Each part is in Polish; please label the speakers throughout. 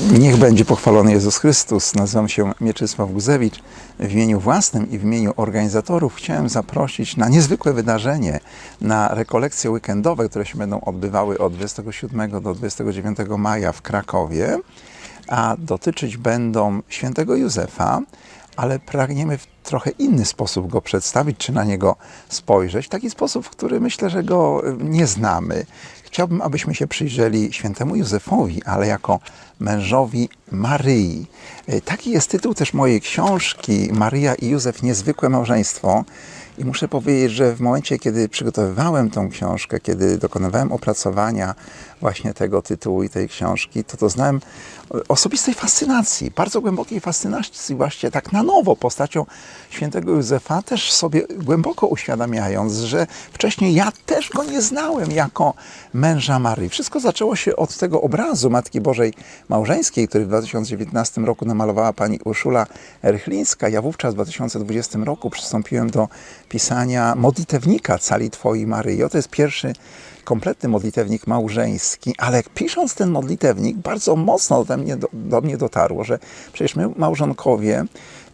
Speaker 1: Niech będzie pochwalony Jezus Chrystus. Nazywam się Mieczysław Guzewicz. W imieniu własnym i w imieniu organizatorów chciałem zaprosić na niezwykłe wydarzenie, na rekolekcje weekendowe, które się będą odbywały od 27 do 29 maja w Krakowie, a dotyczyć będą świętego Józefa, ale pragniemy w trochę inny sposób go przedstawić, czy na niego spojrzeć. Taki sposób, w który myślę, że go nie znamy. Chciałbym, abyśmy się przyjrzeli świętemu Józefowi, ale jako mężowi Maryi. Y, Taki jest tytuł też mojej książki Maryja i Józef Niezwykłe Małżeństwo. I muszę powiedzieć, że w momencie, kiedy przygotowywałem tą książkę, kiedy dokonywałem opracowania właśnie tego tytułu i tej książki, to doznałem osobistej fascynacji, bardzo głębokiej fascynacji właśnie tak na nowo postacią świętego Józefa, też sobie głęboko uświadamiając, że wcześniej ja też go nie znałem jako męża Maryi. Wszystko zaczęło się od tego obrazu Matki Bożej Małżeńskiej, który w 2019 roku namalowała pani Urszula Erchlińska. Ja wówczas w 2020 roku przystąpiłem do pisania modlitewnika Cali Twojej Maryi. To jest pierwszy kompletny modlitewnik małżeński, ale pisząc ten modlitewnik, bardzo mocno do mnie, do, do mnie dotarło, że przecież my, małżonkowie,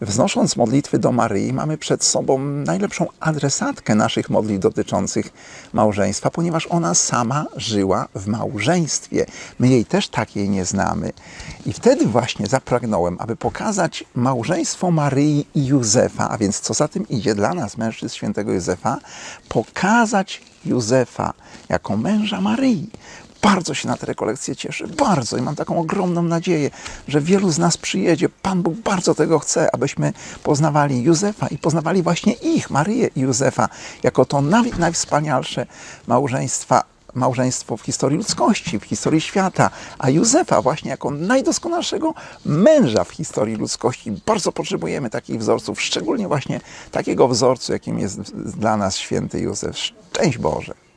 Speaker 1: wznosząc modlitwy do Maryi, mamy przed sobą najlepszą adresatkę naszych modlitw dotyczących małżeństwa, ponieważ ona sama żyła w małżeństwie. My jej też takiej nie znamy. I wtedy właśnie zapragnąłem, aby pokazać małżeństwo Maryi i Józefa, a więc co za tym idzie dla nas, mężczyzn świętego Józefa, pokazać Józefa jako męża Maryi. Bardzo się na te rekolekcje cieszę, bardzo i mam taką ogromną nadzieję, że wielu z nas przyjedzie. Pan Bóg bardzo tego chce, abyśmy poznawali Józefa i poznawali właśnie ich, Maryję i Józefa, jako to naj, najwspanialsze małżeństwa małżeństwo w historii ludzkości, w historii świata, a Józefa właśnie jako najdoskonalszego męża w historii ludzkości. Bardzo potrzebujemy takich wzorców, szczególnie właśnie takiego wzorcu, jakim jest dla nas święty Józef. Szczęść Boże!